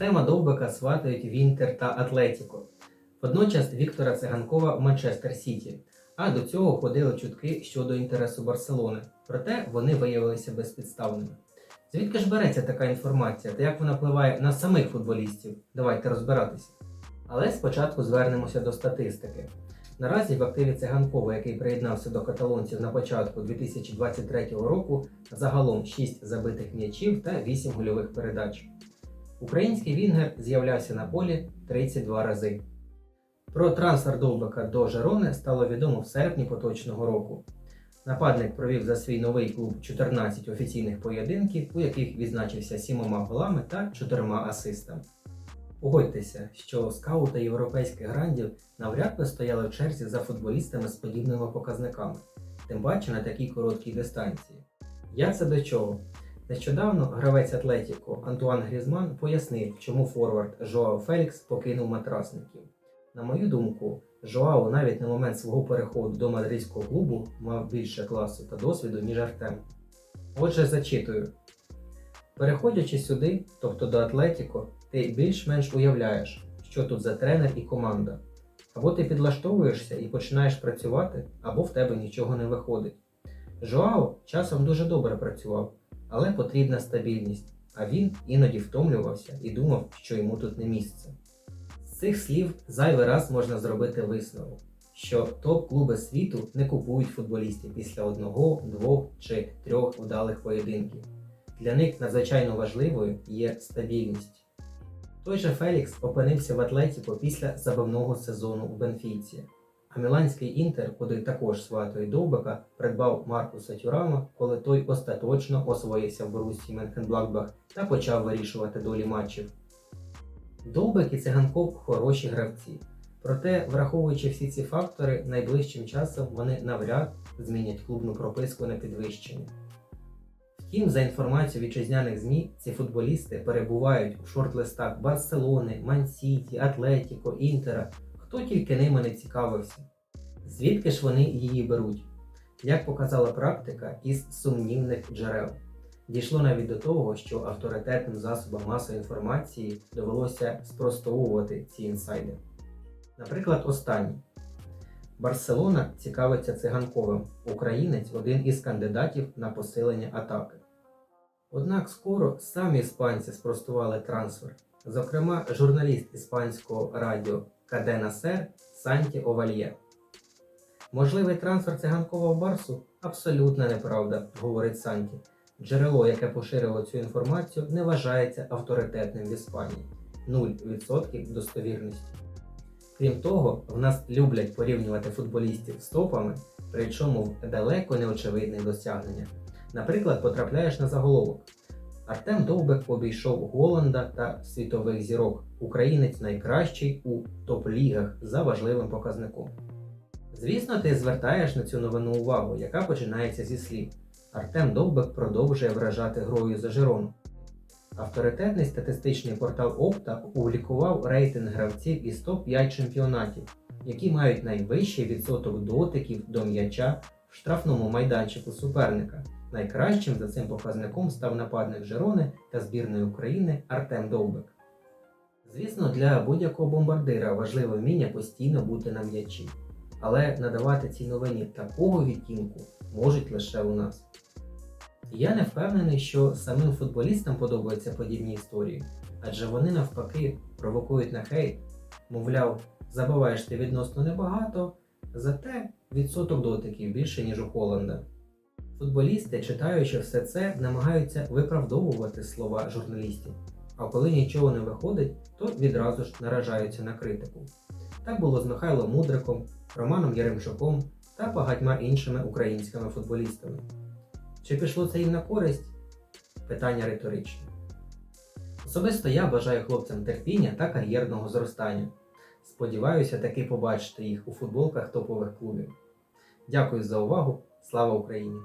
Артема Довбика сватають в Інтер та Атлетіко. Водночас Віктора Циганкова в Манчестер Сіті. А до цього ходили чутки щодо інтересу Барселони. Проте вони виявилися безпідставними. Звідки ж береться така інформація та як вона впливає на самих футболістів? Давайте розбиратися. Але спочатку звернемося до статистики. Наразі в активі Циганкова, який приєднався до каталонців на початку 2023 року, загалом 6 забитих м'ячів та 8 гольових передач. Український Вінгер з'являвся на полі 32 рази. Про трансфер Довбика до Жерони стало відомо в серпні поточного року. Нападник провів за свій новий клуб 14 офіційних поєдинків, у яких відзначився 7 голами та 4 асистами. Погодьтеся, що скаути європейських грандів навряд би стояли в черзі за футболістами з подібними показниками, тим паче на такій короткій дистанції. Як це до чого? Нещодавно гравець Атлетіко Антуан Грізман пояснив, чому форвард Жоао Фелікс покинув матрасників. На мою думку, Жоао навіть на момент свого переходу до мадридського клубу мав більше класу та досвіду, ніж Артем. Отже, зачитую. Переходячи сюди, тобто до Атлетіко, ти більш-менш уявляєш, що тут за тренер і команда. Або ти підлаштовуєшся і починаєш працювати, або в тебе нічого не виходить. Жоао часом дуже добре працював, але потрібна стабільність, а він іноді втомлювався і думав, що йому тут не місце. З цих слів зайвий раз можна зробити висновок, що топ-клуби світу не купують футболістів після одного, двох чи трьох вдалих поєдинків. Для них надзвичайно важливою є стабільність. Той же Фелікс опинився в Атлетіко після забавного сезону в Бенфійці. А Міланський інтер, куди також сватої Довбика, придбав Маркуса Тюрама, коли той остаточно освоївся в Борусі Менхенблакбах та почав вирішувати долі матчів. Довбик і Циганков хороші гравці. Проте, враховуючи всі ці фактори, найближчим часом вони навряд змінять клубну прописку на підвищення. Втім, за інформацією вітчизняних ЗМІ, ці футболісти перебувають у шорт-листах Барселони, Ман-Сіті, Атлетіко, Інтера, хто тільки ними не цікавився. Звідки ж вони її беруть? Як показала практика із сумнівних джерел. Дійшло навіть до того, що авторитетним засобам масової інформації довелося спростовувати ці інсайди. Наприклад, останній. Барселона цікавиться циганковим. Українець один із кандидатів на посилення атаки. Однак скоро самі іспанці спростували трансфер. Зокрема, журналіст іспанського радіо Кадена Сер Санті Овальє. Можливий трансфер циганкова в Барсу абсолютна неправда, говорить Санті. Джерело, яке поширило цю інформацію, не вважається авторитетним в Іспанії 0% достовірності. Крім того, в нас люблять порівнювати футболістів з топами, причому в далеко неочевидних досягненнях. Наприклад, потрапляєш на заголовок. Артем Довбек обійшов Голланда та світових зірок. Українець найкращий у топ-лігах за важливим показником. Звісно, ти звертаєш на цю новину увагу, яка починається зі слів. Артем Довбек продовжує вражати грою за Жирону. Авторитетний статистичний портал Опта опублікував рейтинг гравців із топ-5 чемпіонатів, які мають найвищий відсоток дотиків до м'яча в штрафному майданчику суперника. Найкращим за цим показником став нападник Жерони та збірної України Артем Довбек. Звісно, для будь-якого бомбардира важливе вміння постійно бути на м'ячі, але надавати цій новині такого відтінку можуть лише у нас. Я не впевнений, що самим футболістам подобаються подібні історії, адже вони навпаки провокують на хейт, мовляв, забиваєш ти відносно небагато, зате відсоток дотиків більше, ніж у Холланда. Футболісти, читаючи все це, намагаються виправдовувати слова журналістів, а коли нічого не виходить, то відразу ж наражаються на критику. Так було з Михайлом Мудриком, Романом Яремчуком та багатьма іншими українськими футболістами. Чи пішло це їм на користь? Питання риторичне. Особисто я бажаю хлопцям терпіння та кар'єрного зростання. Сподіваюся таки побачити їх у футболках топових клубів. Дякую за увагу. Слава Україні!